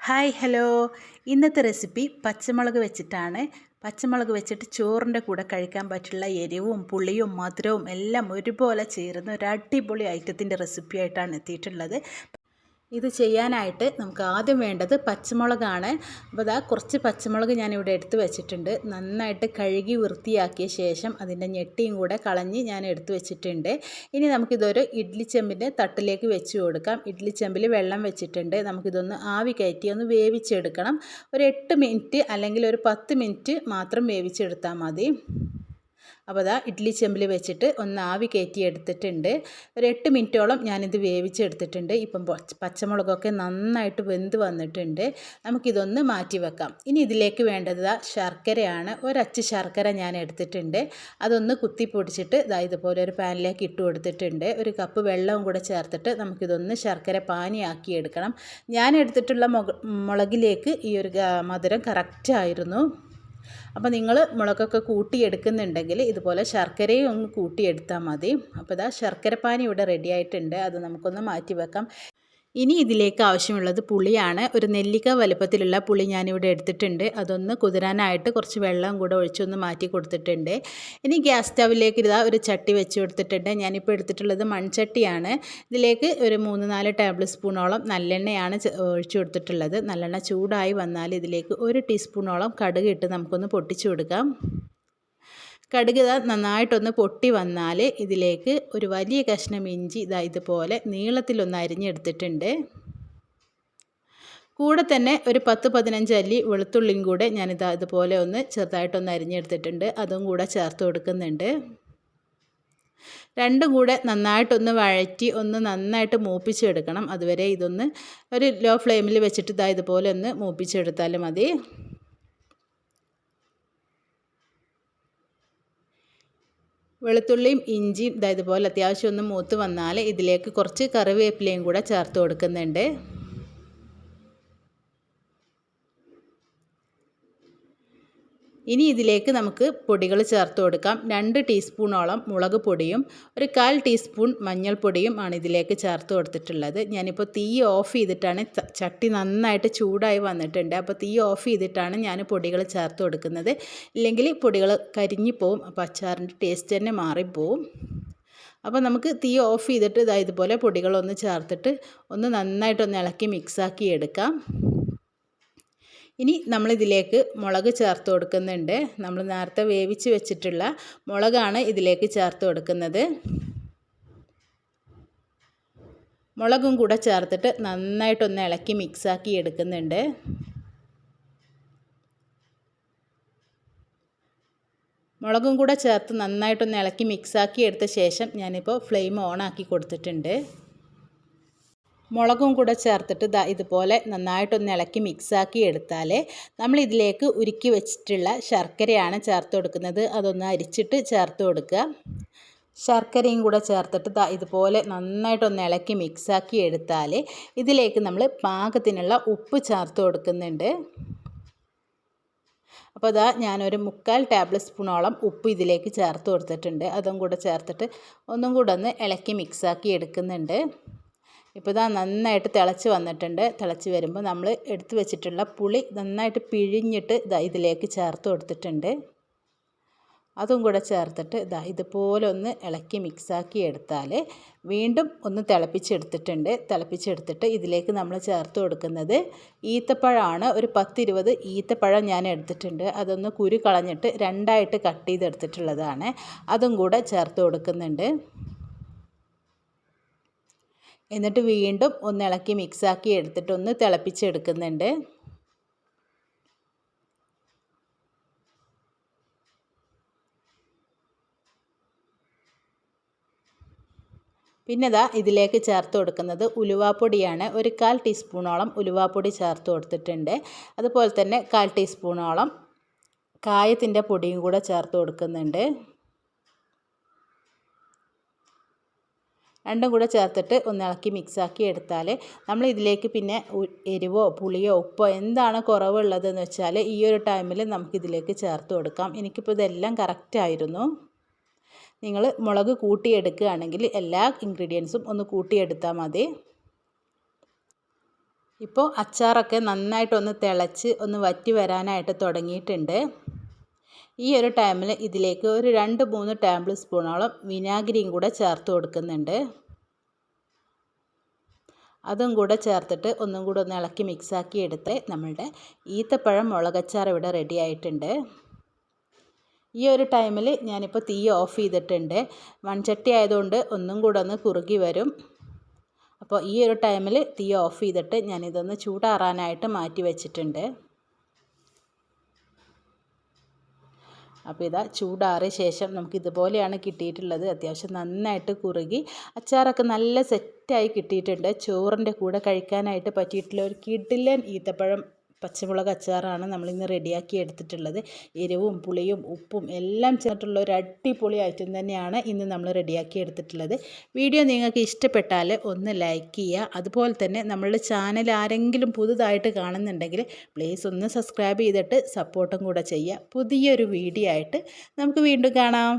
Hi hello ഇന്നത്തെ recipe പച്ചമുളക് വെച്ചിട്ടാണ്. പച്ചമുളക് വെച്ചിട്ട് ചോറിന്റെ കൂടെ കഴിക്കാൻ പറ്റുള്ള എരിവും പുളിയും മധുരവും എല്ലാം ഒരുപോലെ ചേരുന്ന ഒരു അടിപൊളി ഐറ്റത്തിന്റെ റെസിപ്പി ആയിട്ടാണ് എത്തിയിട്ടുള്ളത്. ഇത് ചെയ്യാനായിട്ട് നമുക്ക് ആദ്യം വേണ്ടത് പച്ചമുളകാണ്. അപ്പോൾ അതാ കുറച്ച് പച്ചമുളക് ഞാനിവിടെ എടുത്ത് വെച്ചിട്ടുണ്ട്. നന്നായിട്ട് കഴുകി വൃത്തിയാക്കിയ ശേഷം അതിന്റെ ഞെട്ടിയും കൂടെ കളഞ്ഞ് ഞാൻ എടുത്ത് വെച്ചിട്ടുണ്ട്. ഇനി നമുക്കിതൊരു ഇഡ്ലി ചെമ്പിന്റെ തട്ടിലേക്ക് വെച്ച് കൊടുക്കാം. ഇഡ്ലി ചെമ്പിൽ വെള്ളം വെച്ചിട്ടുണ്ട്. നമുക്കിതൊന്ന് ആവി കയറ്റി ഒന്ന് വേവിച്ചെടുക്കണം. ഒരു എട്ട് മിനിറ്റ് അല്ലെങ്കിൽ ഒരു പത്ത് മിനിറ്റ് മാത്രം വേവിച്ചെടുത്താൽ മതി. അപ്പോൾ അതാ ഇഡ്ഡലി ചെമ്പിൽ വെച്ചിട്ട് ഒന്ന് ആവി കയറ്റി എടുത്തിട്ടുണ്ട്. ഒരു എട്ട് മിനിറ്റോളം ഞാനിത് വേവിച്ചെടുത്തിട്ടുണ്ട്. ഇപ്പം പച്ചമുളകൊക്കെ നന്നായിട്ട് വെന്ത് വന്നിട്ടുണ്ട്. നമുക്കിതൊന്ന് മാറ്റി വെക്കാം. ഇനി ഇതിലേക്ക് വേണ്ടത് ശർക്കരയാണ്. ഒരച്ച് ശർക്കര ഞാൻ എടുത്തിട്ടുണ്ട്. അതൊന്ന് കുത്തി പൊടിച്ചിട്ട് ഇതാ ഇതുപോലെ ഒരു പാനിലേക്ക് ഇട്ട് കൊടുത്തിട്ടുണ്ട്. ഒരു കപ്പ് വെള്ളവും കൂടെ ചേർത്തിട്ട് നമുക്കിതൊന്ന് ശർക്കര പാനിയാക്കി എടുക്കണം. ഞാൻ എടുത്തിട്ടുള്ള മുളകിലേക്ക് ഈ ഒരു മധുരം കറക്റ്റായിരുന്നു അപ്പോൾ നിങ്ങൾ മുളകൊക്കെ കൂട്ടിയെടുക്കുന്നുണ്ടെങ്കിൽ ഇതുപോലെ ശർക്കരയും ഒന്ന് കൂട്ടിയെടുത്താൽ മതി. അപ്പോൾ ഇതാ ശർക്കരപ്പാനി ഇവിടെ റെഡി ആയിട്ടുണ്ട്. അത് നമുക്കൊന്ന് മാറ്റി വെക്കാം ഇനി ഇതിലേക്ക് ആവശ്യമുള്ളത് പുളിയാണ്. ഒരു നെല്ലിക്ക വലുപ്പത്തിലുള്ള പുളി ഞാനിവിടെ എടുത്തിട്ടുണ്ട്. അതൊന്ന് കുതിരാനായിട്ട് കുറച്ച് വെള്ളം കൂടെ ഒഴിച്ചൊന്ന് മാറ്റി കൊടുത്തിട്ടുണ്ട്. ഇനി ഗ്യാസ് സ്റ്റവിലേക്ക് ഇതാ ഒരു ചട്ടി വെച്ച് കൊടുത്തിട്ടുണ്ട്. ഞാനിപ്പോൾ എടുത്തിട്ടുള്ളത് മൺചട്ടിയാണ്. ഇതിലേക്ക് ഒരു മൂന്ന് നാല് ടേബിൾ സ്പൂണോളം നല്ലെണ്ണയാണ് ഒഴിച്ചു കൊടുത്തിട്ടുള്ളത്. നല്ലെണ്ണ ചൂടായി വന്നാൽ ഇതിലേക്ക് ഒരു ടീസ്പൂണോളം കടുക് ഇട്ട് നമുക്കൊന്ന് പൊട്ടിച്ചു കൊടുക്കാം. കടുക് നന്നായിട്ടൊന്ന് പൊട്ടി വന്നാൽ ഇതിലേക്ക് ഒരു വലിയ കഷ്ണം ഇഞ്ചി ഇതാ ഇതുപോലെ നീളത്തിലൊന്ന് അരിഞ്ഞെടുത്തിട്ടുണ്ട്. കൂടെ തന്നെ ഒരു പത്ത് പതിനഞ്ച് അല്ലി വെളുത്തുള്ളിയും കൂടെ ഞാനിതാ ഇതുപോലെ ഒന്ന് ചെറുതായിട്ടൊന്ന് അരിഞ്ഞെടുത്തിട്ടുണ്ട്. അതും കൂടെ ചേർത്ത് കൊടുക്കുന്നുണ്ട്. രണ്ടും കൂടെ നന്നായിട്ടൊന്ന് വഴറ്റി ഒന്ന് നന്നായിട്ട് മൂപ്പിച്ചെടുക്കണം. അതുവരെ ഇതൊന്ന് ഒരു ലോ ഫ്ലെയിമിൽ വെച്ചിട്ട് ഇതാ ഇതുപോലെ ഒന്ന് മൂപ്പിച്ചെടുത്താൽ മതി. വെളുത്തുള്ളിയും ഇഞ്ചിയും ഇതുപോലെ അത്യാവശ്യം ഒന്ന് മൂത്ത് വന്നാൽ ഇതിലേക്ക് കുറച്ച് കറിവേപ്പിലയും കൂടെ ചേർത്ത് കൊടുക്കുന്നുണ്ട്. ഇനി ഇതിലേക്ക് നമുക്ക് പൊടികൾ ചേർത്ത് കൊടുക്കാം. രണ്ട് ടീസ്പൂണോളം മുളക് പൊടിയും ഒരു കാൽ ടീസ്പൂൺ മഞ്ഞൾപ്പൊടിയും ആണ് ഇതിലേക്ക് ചേർത്ത് കൊടുത്തിട്ടുള്ളത്. ഞാനിപ്പോൾ തീ ഓഫ് ചെയ്തിട്ടാണ് ചട്ടി നന്നായിട്ട് ചൂടായി വന്നിട്ടുണ്ട്. അപ്പോൾ തീ ഓഫ് ചെയ്തിട്ടാണ് ഞാൻ പൊടികൾ ചേർത്ത് കൊടുക്കുന്നത്. ഇല്ലെങ്കിൽ പൊടികൾ കരിഞ്ഞു പോവും അപ്പോൾ അച്ചാറിന്റെ ടേസ്റ്റ് തന്നെ മാറിപ്പോവും. അപ്പോൾ നമുക്ക് തീ ഓഫ് ചെയ്തിട്ട് ഇതാ ഇതുപോലെ പൊടികളൊന്ന് ചേർത്തിട്ട് ഒന്ന് നന്നായിട്ടൊന്ന് ഇളക്കി മിക്സാക്കി എടുക്കാം. ഇനി നമ്മളിതിലേക്ക് മുളക് ചേർത്ത് കൊടുക്കുന്നുണ്ട്. നമ്മൾ നേരത്തെ വേവിച്ച് വെച്ചിട്ടുള്ള മുളകാണ് ഇതിലേക്ക് ചേർത്ത് കൊടുക്കുന്നത്. മുളകും കൂടെ ചേർത്തിട്ട് നന്നായിട്ടൊന്ന് ഇളക്കി മിക്സാക്കി എടുക്കുന്നുണ്ട്. മുളകും കൂടെ ചേർത്ത് നന്നായിട്ടൊന്ന് ഇളക്കി മിക്സാക്കി എടുത്ത ശേഷം ഞാനിപ്പോൾ ഫ്ലെയിം ഓൺ ആക്കി കൊടുത്തിട്ടുണ്ട്. മുളകും കൂടെ ചേർത്തിട്ട് ദാ ഇതുപോലെ നന്നായിട്ടൊന്ന് ഇളക്കി മിക്സാക്കി എടുത്താൽ നമ്മൾ ഇതിലേക്ക് ഉരുക്കി വെച്ചിട്ടുള്ള ശർക്കരയാണ് ചേർത്ത് കൊടുക്കുന്നത്. അതൊന്ന് അരിച്ചിട്ട് ചേർത്ത് കൊടുക്കുക. ശർക്കരയും കൂടെ ചേർത്തിട്ട് ദാ ഇതുപോലെ നന്നായിട്ടൊന്ന് ഇളക്കി മിക്സാക്കി എടുത്താൽ ഇതിലേക്ക് നമ്മൾ പാകത്തിനുള്ള ഉപ്പ് ചേർത്ത് കൊടുക്കുന്നുണ്ട്. അപ്പോൾ അതാ ഞാനൊരു മുക്കാൽ ടേബിൾ സ്പൂണോളം ഉപ്പ് ഇതിലേക്ക് ചേർത്ത് കൊടുത്തിട്ടുണ്ട്. അതും കൂടെ ചേർത്തിട്ട് ഒന്നും കൂടെ ഒന്ന് ഇളക്കി മിക്സാക്കി എടുക്കുന്നുണ്ട്. ഇപ്പോൾ ഇതാ നന്നായിട്ട് തിളച്ച് വന്നിട്ടുണ്ട്. തിളച്ച് വരുമ്പോൾ നമ്മൾ എടുത്തു വെച്ചിട്ടുള്ള പുളി നന്നായിട്ട് പിഴിഞ്ഞിട്ട് ഇതാ ഇതിലേക്ക് ചേർത്ത് കൊടുത്തിട്ടുണ്ട്. അതും കൂടെ ചേർത്തിട്ട് ഇതാ ഇതുപോലെ ഒന്ന് ഇളക്കി മിക്സാക്കി എടുത്താൽ വീണ്ടും ഒന്ന് തിളപ്പിച്ചെടുത്തിട്ടുണ്ട്. തിളപ്പിച്ചെടുത്തിട്ട് ഇതിലേക്ക് നമ്മൾ ചേർത്ത് കൊടുക്കുന്നത് ഈത്തപ്പഴമാണ് ഒരു പത്തിരുപത് ഈത്തപ്പഴം ഞാൻ എടുത്തിട്ടുണ്ട്. അതൊന്ന് കുരു കളഞ്ഞിട്ട് രണ്ടായിട്ട് കട്ട് ചെയ്തെടുത്തിട്ടുള്ളതാണ്. അതും കൂടെ ചേർത്ത് കൊടുക്കുന്നുണ്ട്. എന്നിട്ട് വീണ്ടും ഒന്ന് ഇളക്കി മിക്സാക്കി എടുത്തിട്ട് ഒന്ന് തിളപ്പിച്ചെടുക്കുന്നുണ്ട്. പിന്നെ ഇതാ ഇതിലേക്ക് ചേർത്ത് കൊടുക്കുന്നത് ഉലുവാപ്പൊടിയാണ്. ഒരു കാൽ ടീസ്പൂണോളം ഉലുവാപ്പൊടി ചേർത്ത് കൊടുത്തിട്ടുണ്ട്. അതുപോലെ തന്നെ കാൽ ടീസ്പൂണോളം കായത്തിന്റെ പൊടിയും കൂടെ ചേർത്ത് കൊടുക്കുന്നുണ്ട്. രണ്ടും കൂടെ ചേർത്തിട്ട് ഒന്ന് ഇളക്കി മിക്സാക്കി എടുത്താൽ നമ്മൾ ഇതിലേക്ക് പിന്നെ എരിവോ പുളിയോ ഉപ്പോ എന്താണ് കുറവുള്ളതെന്ന് വെച്ചാൽ ഈ ഒരു ടൈമിൽ നമുക്കിതിലേക്ക് ചേർത്ത് കൊടുക്കാം. എനിക്കിപ്പോൾ ഇതെല്ലാം കറക്റ്റായിരുന്നു നിങ്ങൾ മുളക് കൂട്ടിയെടുക്കുകയാണെങ്കിൽ എല്ലാ ഇൻഗ്രീഡിയൻസും ഒന്ന് കൂട്ടിയെടുത്താൽ മതി. ഇപ്പോൾ അച്ചാറൊക്കെ നന്നായിട്ടൊന്ന് തിളച്ച് ഒന്ന് വറ്റി വരാനായിട്ട് തുടങ്ങിയിട്ടുണ്ട്. ഈ ഒരു ടൈമിൽ ഇതിലേക്ക് ഒരു രണ്ട് മൂന്ന് ടേബിൾ സ്പൂണോളം വിനാഗിരിയും കൂടെ ചേർത്ത് കൊടുക്കുന്നുണ്ട്. അതും കൂടെ ചേർത്തിട്ട് ഒന്നും കൂടെ ഒന്ന് ഇളക്കി മിക്സാക്കി എടുത്ത് നമ്മളുടെ ഈത്തപ്പഴം മുളകച്ചാർ ഇവിടെ റെഡി ആയിട്ടുണ്ട്. ഈ ഒരു ടൈമിൽ ഞാനിപ്പോൾ തീ ഓഫ് ചെയ്തിട്ടുണ്ട്. മൺചട്ടി ആയതുകൊണ്ട് ഒന്നും കൂടെ ഒന്ന് കുറുകി വരും. അപ്പോൾ ഈ ഒരു ടൈമിൽ തീ ഓഫ് ചെയ്തിട്ട് ഞാനിതൊന്ന് ചൂടാറാനായിട്ട് മാറ്റി വെച്ചിട്ടുണ്ട്. അപ്പോൾ ഇതാ ചൂടാറിയ ശേഷം നമുക്ക് ഇതുപോലെയാണ് കിട്ടിയിട്ടുള്ളത്. അത്യാവശ്യം നന്നായിട്ട് കുറുകി അച്ചാറൊക്കെ നല്ല സെറ്റായി കിട്ടിയിട്ടുണ്ട്. ചോറിന്റെ കൂടെ കഴിക്കാനായിട്ട് പറ്റിയിട്ടുള്ള ഒരു കിടിലൻ ഈത്തപ്പഴം പച്ചമുളക് അച്ചാറാണ് നമ്മളിന്ന് റെഡിയാക്കി എടുത്തിട്ടുള്ളത്. എരിവും പുളിയും ഉപ്പും എല്ലാം ചേർന്നിട്ടുള്ള ഒരു അടിപൊളി ഐറ്റം തന്നെയാണ് ഇന്ന് നമ്മൾ റെഡിയാക്കി എടുത്തിട്ടുള്ളത്. വീഡിയോ നിങ്ങൾക്ക് ഇഷ്ടപ്പെട്ടാൽ ഒന്ന് ലൈക്ക് ചെയ്യുക. അതുപോലെ തന്നെ നമ്മളുടെ ചാനൽ ആരെങ്കിലും പുതുതായിട്ട് കാണുന്നുണ്ടെങ്കിൽ പ്ലീസ് ഒന്ന് സബ്സ്ക്രൈബ് ചെയ്തിട്ട് സപ്പോർട്ടും കൂടെ ചെയ്യുക. പുതിയൊരു വീഡിയോ ആയിട്ട് നമുക്ക് വീണ്ടും കാണാം.